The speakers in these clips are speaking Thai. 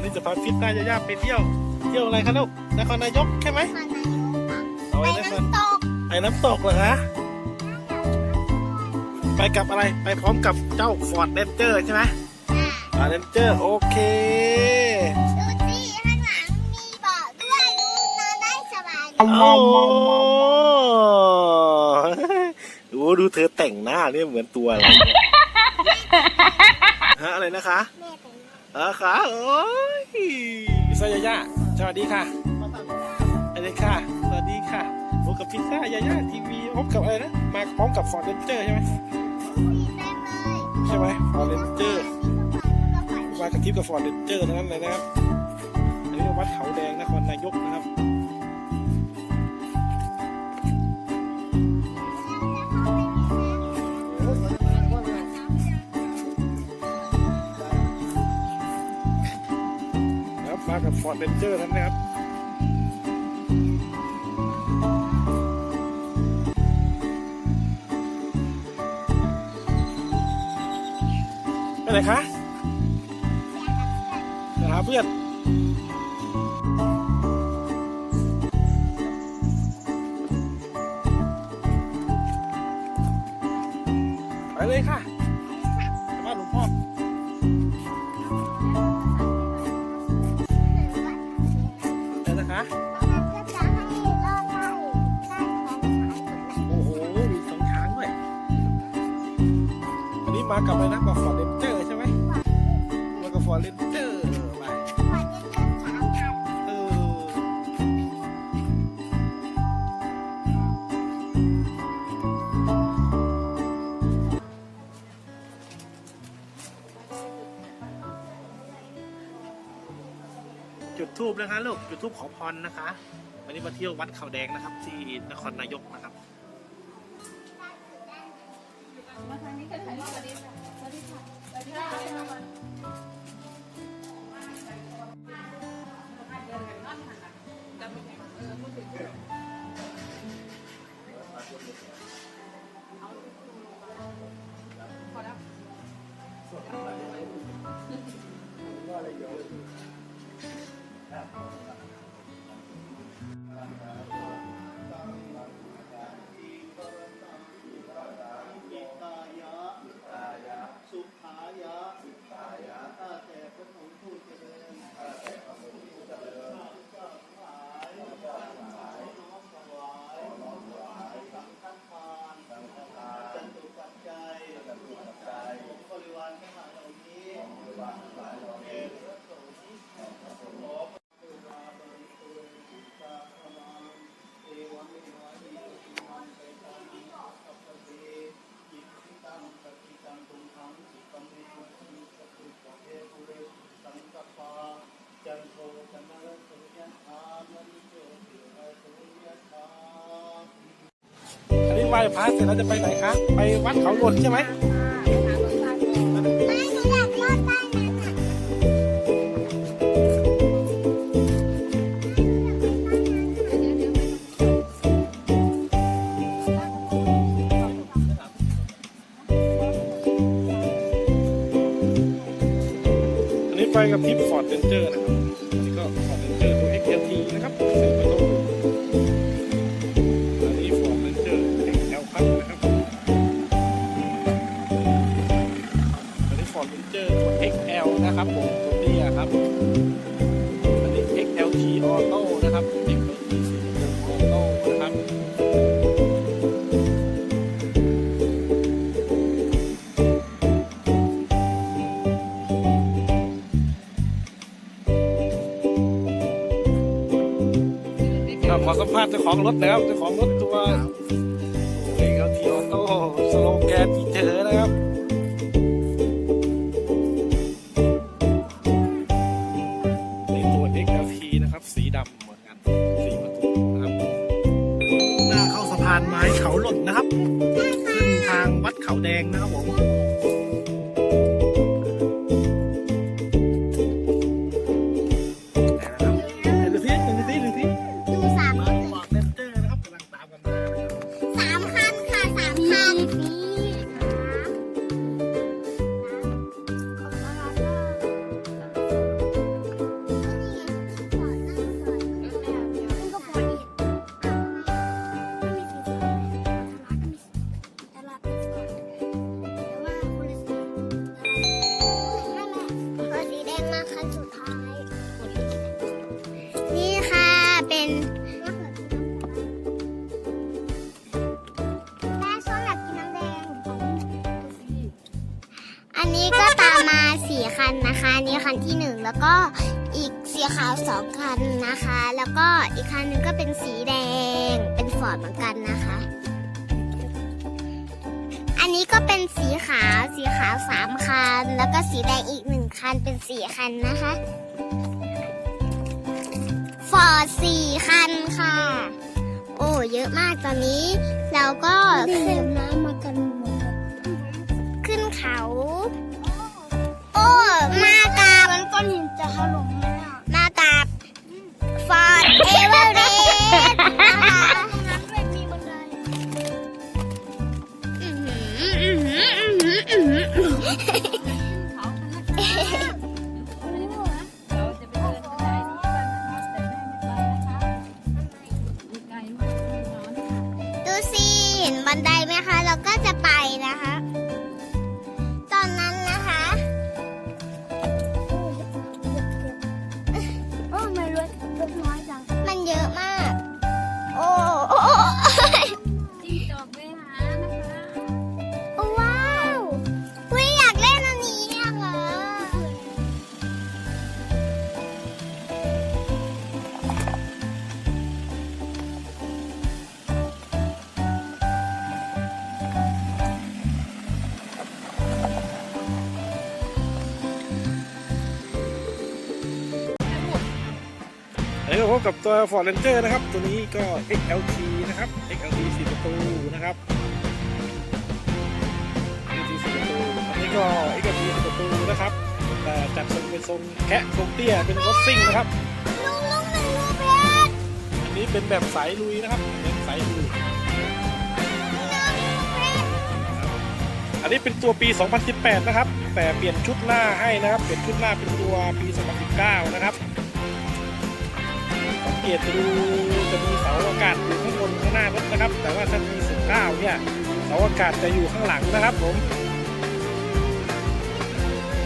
วันนี้จะพาฟิตหน้ายาๆไปเที่ยว เที่ยวอะไรครับลูกนครนายกใช่ไหมมาไหนเอาไปไว้นครน้ำตกไปน้ำตกเหรอฮะไปกับอะไรไปพร้อมกับเจ้าฟอร์ดเรนเจอร์ใช่ไหมอะฟอร์ดเรนเจอร์โอเคดูสิข้างหลังมีเบาะด้วยนอนได้สบายเลโอ้ยโหดูดูเธอแต่งหน้าเนี่ยเหมือนตัวอะไรเนี่ยฮะอะไรนะคะแม่ เป็นอาคะโอ้ยพิซซ่ายาย่าสวัสดีค่ะอะไรค่ะ สวัสดีค่ะพบกับพิซซ่ายาย่าทีวีพบกับอะไรนะ มาพร้อมกับฟอร์ดเรนเจอร์ใช่ไหมมีเต็มเลยใช่ไหมฟอร์ดเรนเจอร์มีกระเป๋ามากับทริปกับฟอร์ดเรนเจอร์ทั้งนั้นเลยนะครับ อันนี้วัดเขาแดงนครนายกนะครับนะครับ อร์ดเรนเจอร์ทั้งนั้นะครับไปไหนคะไปหาเพื่อนไปเลยค่ะ มากับอะไรนะกับฟอร์เรนเจอร์ใช่ไหมมากับฟอร์เรนเจอร์ไปเออจุดทูบนะคะลูกจุดทูบขอพรนะคะ วันนี้มาเที่ยววัดเขาแดงนะครับ ที่นครนายกนะครับ มาทางนี้กันถ่ายรูปสวัสดีค่ะสวัสดีค่ะสวัสดีค่ะ ไหว้พระเสร็จแล้วจะไปไหนคะ ไปวัดเขาหล่นใช่ไหมอันนี้ไปกับทิปฟอร์ดเรนเจอร์นะครับอันนี้ก็ฟอร์ นะครับผมตัวเตี้ยครับ อันนี้ XLT Auto นะครับ XLT Auto นะครับเราขอสัมภาษณ์เจ้าของรถนะครับเจ้าของรถ คันนะคะอันนี้คันที่หนึ่งแล้วก็อีกสีขาวสองคันนะคะ แล้วก็อีกคันหนึ่งก็เป็นสีแดง เป็นฟอร์ดเหมือนกันนะคะ อันนี้ก็เป็นสีขาวสีขาวสามคัน แล้วก็สีแดงอีกหนึ่งคันเป็นสี่คันนะคะฟอร์ดสี่คันค่ะ โอ้เยอะมากตอนนี้เราก็ขึ้นน้ำมากันหมดขึ้นเขาโอ้ มากับมันก้อนหินจะถล่มไหมอะมากับฟอร์ดเอเวอเรสต์ พบกับตัว Ford Ranger นะครับ ตัวนี้ก็ XLT นะครับ XLT 4 ประตูนะครับ XLT 4 ประตูอันนี้ก็ XLT 4 ประตูนะครับ แต่จัดทรงเป็นทรงแคะทรงเตี้ย เป็นรถซิ่งนะครับ อันนี้เป็นแบบสายลุยนะครับเป็นสายลุย อันนี้เป็นตัวปี 2018 นะครับ แต่เปลี่ยนชุดหน้าให้นะครับ เปลี่ยนชุดหน้าเป็นตัวปี 2019 นะครับ เกตดูจะมีเสาอากาศอยู่ข้างบนข้างหน้ารถนะครับ แต่ว่าถ้าปี19เนี่ยเสาอากาศจะอยู่ข้างหลังนะครับผม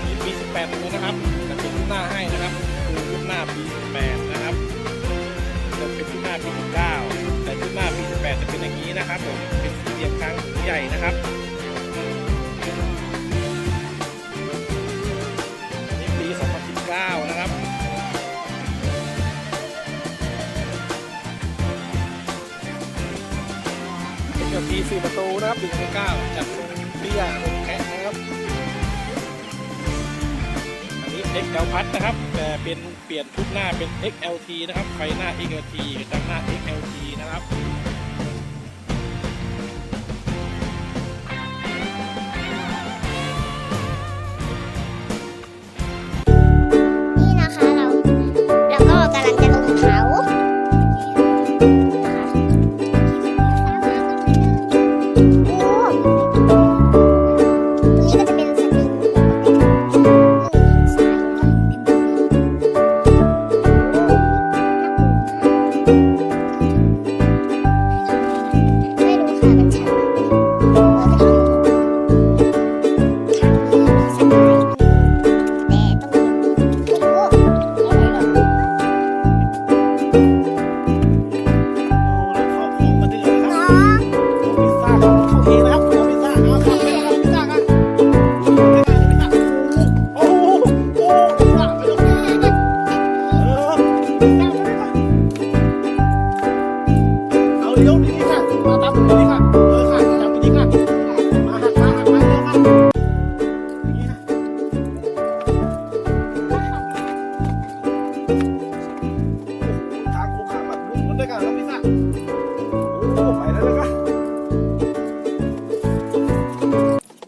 นี่ปี18เลยนะครับจะเป็นชุดหน้าให้นะครับคือชุดหน้าปี18นะครับจะเป็นชุดหน้าปี19แต่ชุดหน้าปี18จะเป็นอย่างนี้นะครับผมเป็นสี่เหลี่ยมกลางใหญ่นะครับนี่ปี2019นะครับเกับ ทีสี่ประตูนะครับปี2019จัดทรงเบี้ยทรงแคะนะครับอันนี้ XL พัดนะครับแต่เป็นเปลี่ยนชุดหน้าเป็น XLT นะครับไฟหน้า XLT กระจังหน้า XLT นะครับ เลี้ยวดีๆค่ะมาตามผมดีๆค่ะ เออค่ะจับดีๆค่ะ มาหักมาหักมาเร็วค่ะอย่างนี้นะโอ้โหทางโค้งขาแบบมุนเหมือนด้วยกันแล้วพิซซ่าโอ้โหไปแล้วนะคะ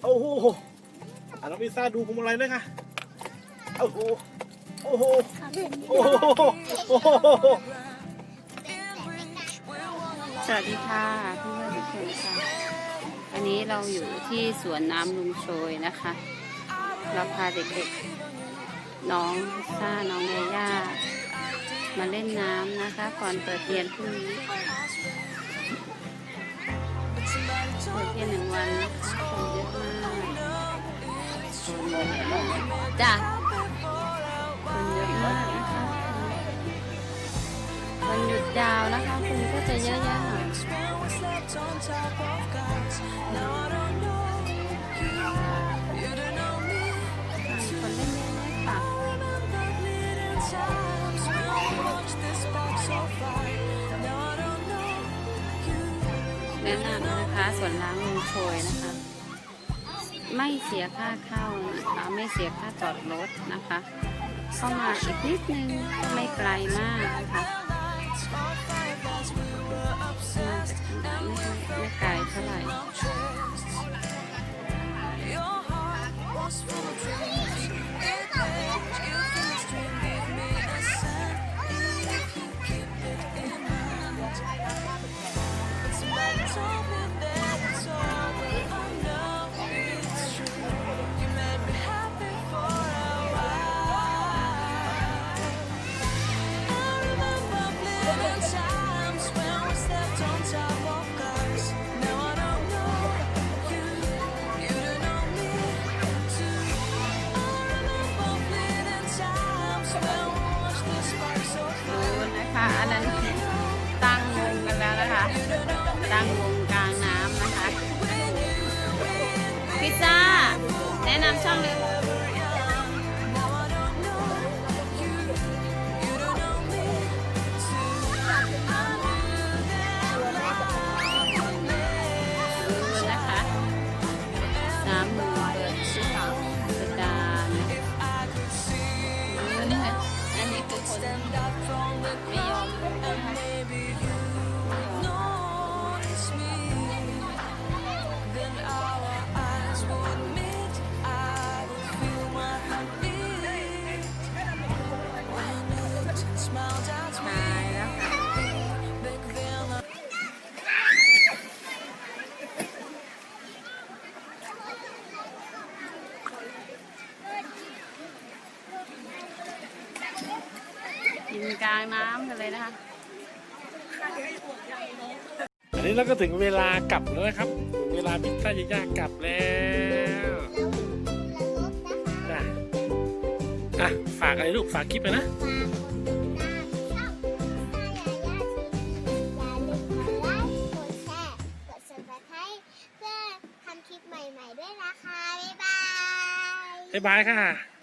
โอ้โหอะน้องพิซซ่าดูพวงมาลัยด้วยค่ะโอ้โหโอ้โหโอ้โหโอ้โห สวัสดีค่ะเพื่อนๆทุกคนค่ะ อันนี้เราอยู่ที่สวนน้ำลุงโชยนะคะ เราพาเด็กๆ น้องซ่าน้องเมย่ามาเล่นน้ำนะคะ ก่อนเปิดเรียนพรุ่งนี้เปิดเรียนหนึ่งวันนะคะคนเยอะมากจ้ะ แนะนำนะคะสวนล้างลุงโชยนะคะ ไม่เสียค่าเข้านะคะไม่เสียค่าจอดรถนะคะ เข้ามาอีกนิดนึงไม่ไกลมากนะคะ ไม่ไม่ไกลเท่าไหร่ ตั้งวงกลางน้ำนะคะ พิซซ่า แนะนำช่องเลย นนี้เราก็ถึงเวลากลับแล้วนะครับ เวลาพิซซ่าจะยากกลับแล้วจ้ะอะฝากอะไรลูกฝากคลิปไปนะฝากกดติดตามช่องพิซซ่ายาย่าทีอย่าลืมกดไลค์กดแชร์กด subscribe เพื่อทำคลิปใหม่ๆด้วยนะคะบ๊ายบายบ๊ายบายค่ะ